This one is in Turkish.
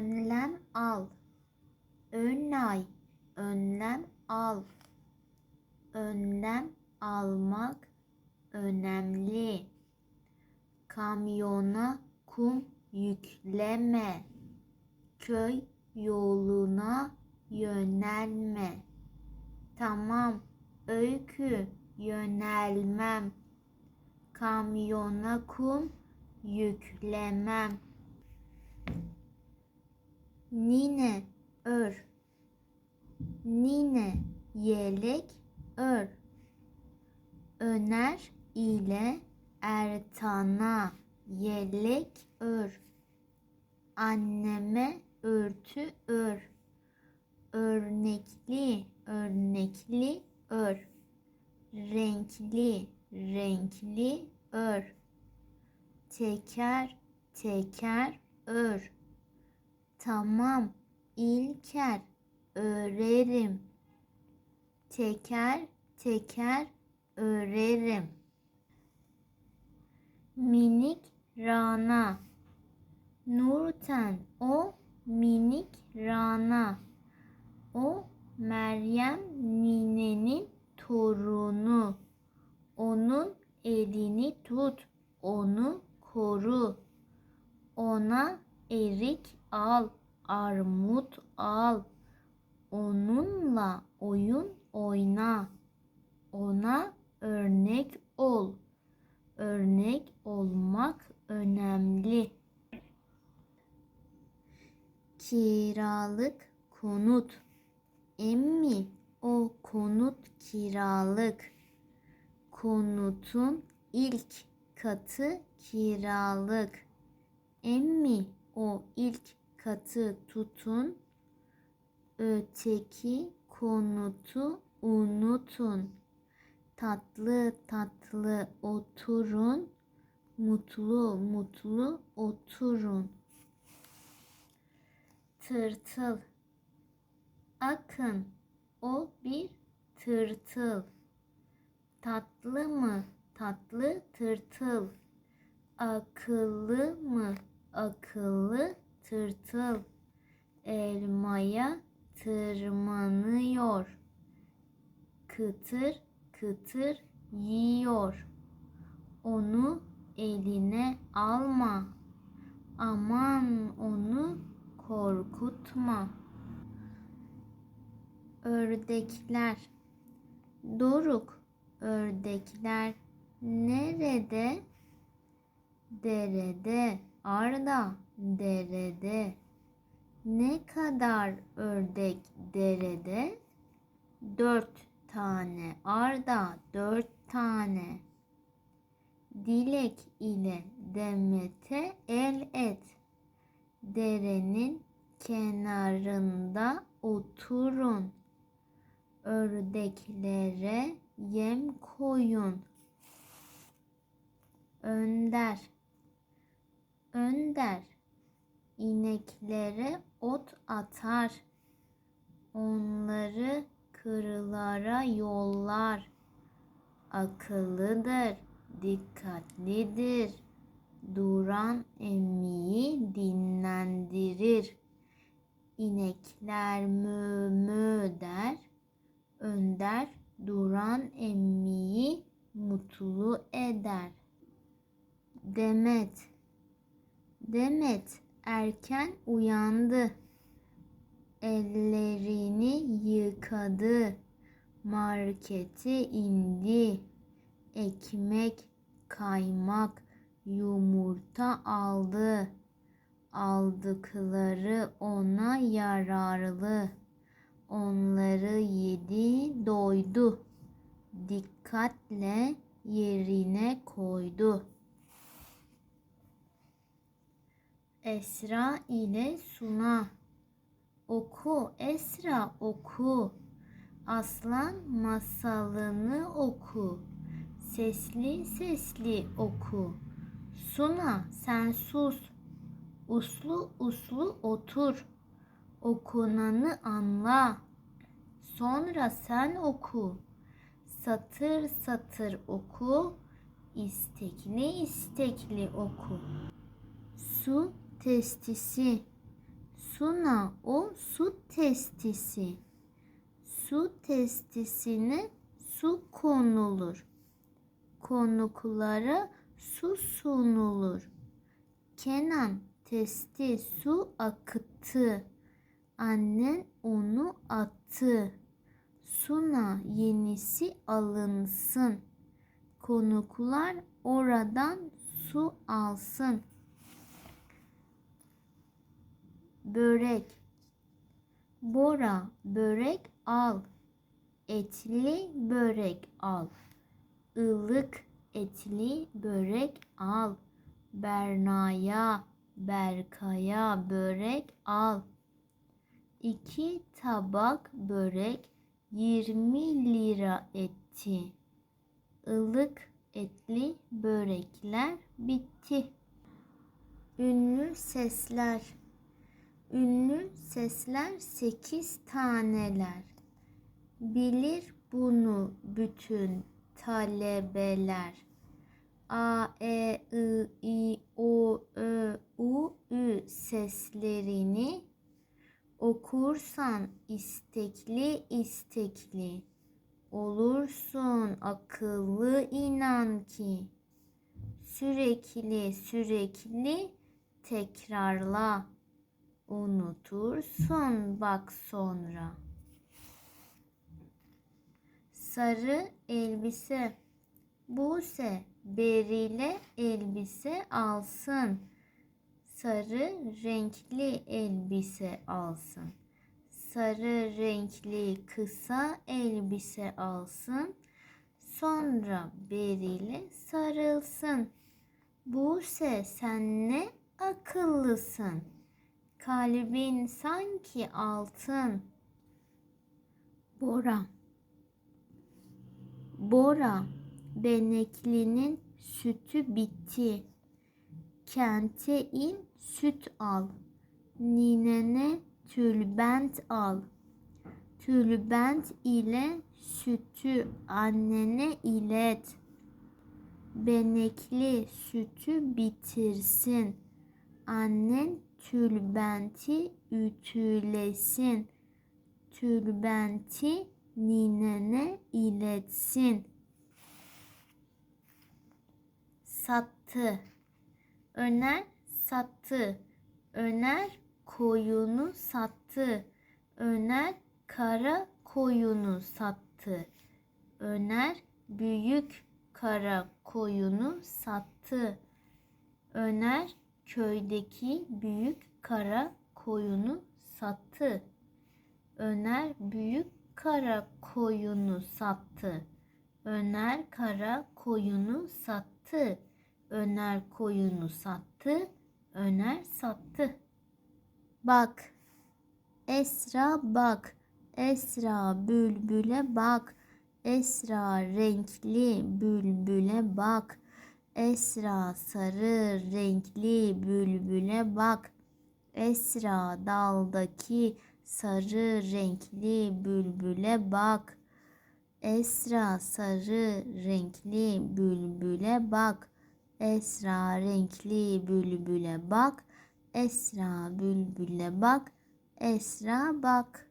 önlem al. Önay, önlem al. Önlem almak önemli. Kamyona kum yükleme. Köy yoluna yönelme. Tamam, öykü yönelmem. Kamyona kum yüklemem. Nine ör. Nine yelek ör. Öner ile Ertan'a yelek ör. Anneme örtü ör. Örnekli, örnekli ör. Renkli, renkli ör. Teker, teker ör. Tamam İlker örerim. Teker teker örerim. Minik Rana Nurten o minik Rana O Meryem ninenin torunu. Onun elini tut, onu koru. Ona erik al, armut al. Onunla oyun oyna. Ona örnek ol. Örnek olmak önemli. Kiralık konut. Emmi o konut kiralık. Konutun ilk katı kiralık. Emmi o ilk katı tutun. Öteki konutu unutun. Tatlı tatlı oturun. Mutlu mutlu oturun. Tırtıl. Akın o bir tırtıl. Tatlı mı tatlı tırtıl. Akıllı mı akıllı tırtıl. Elmaya tırmanıyor. Kıtır kıtır yiyor. Onu eline alma. Aman onu korkutma. Ördekler Doruk ördekler nerede? Derede Arda derede Ne kadar ördek derede? Dört tane Arda dört tane Dilek ile Demet'e el et. Derenin kenarında oturun. Ördeklere yem koyun. Önder Önder ineklere ot atar. Onları kırlara yollar. Akıllıdır, dikkatlidir. Duran emmiyi dinlendirir. İnekler mö mö der. Önder duran emmiyi mutlu eder. Demet Demet erken uyandı. Ellerini yıkadı. Markete indi. Ekmek, kaymak, yumurta aldı. Aldıkları ona yararlı. Onları yedi, doydu. Dikkatle yerine koydu. Esra ile Suna. Oku Esra oku. Aslan masalını oku. Sesli sesli oku. Suna sen sus. Uslu uslu otur. Okunanı anla. Sonra sen oku. Satır satır oku. İstekli istekli oku. Su testisi. Suna o su testisi. Su testisine su konulur. Konuklara su sunulur. Kenan testi su akıttı. Annen onu attı. Suna yenisi alınsın. Konuklar oradan su alsın. Börek Bora börek al. Etli börek al. Ilık etli börek al. Berna'ya, Berkay'a börek al. İki tabak börek 20 lira etti. Ilık etli börekler bitti. Ünlü sesler Ünlü sesler sekiz taneler. Bilir bunu bütün talebeler. A, E, I, I, O, Ö, U, Ü seslerini okursan istekli istekli olursun akıllı inan ki sürekli sürekli tekrarla unutursun bak sonra sarı elbise Buse berile elbise alsın. Sarı renkli elbise alsın. Sarı renkli kısa elbise alsın. Sonra berile sarılsın. Buse sen ne akıllısın. Kalbin sanki altın. Bora Bora Beneklinin sütü bitti. Kente in süt al. Ninene tülbent al. Tülbent ile sütü annene ilet. Benekli sütü bitirsin. Annen tülbenti ütülesin. Tülbenti ninene iletsin. Sattı. Öner sattı. Öner koyunu sattı. Öner kara koyunu sattı. Öner büyük kara koyunu sattı. Öner köydeki büyük kara koyunu sattı. Öner büyük kara koyunu sattı. Öner kara koyunu sattı. Öner koyunu sattı. Öner sattı. Bak. Esra bak. Esra bülbüle bak. Esra renkli bülbüle bak. Esra sarı renkli bülbüle bak. Esra daldaki sarı renkli bülbüle bak. Esra sarı renkli bülbüle bak. Esra renkli bülbüle bak. Esra bülbüle bak. Esra bak.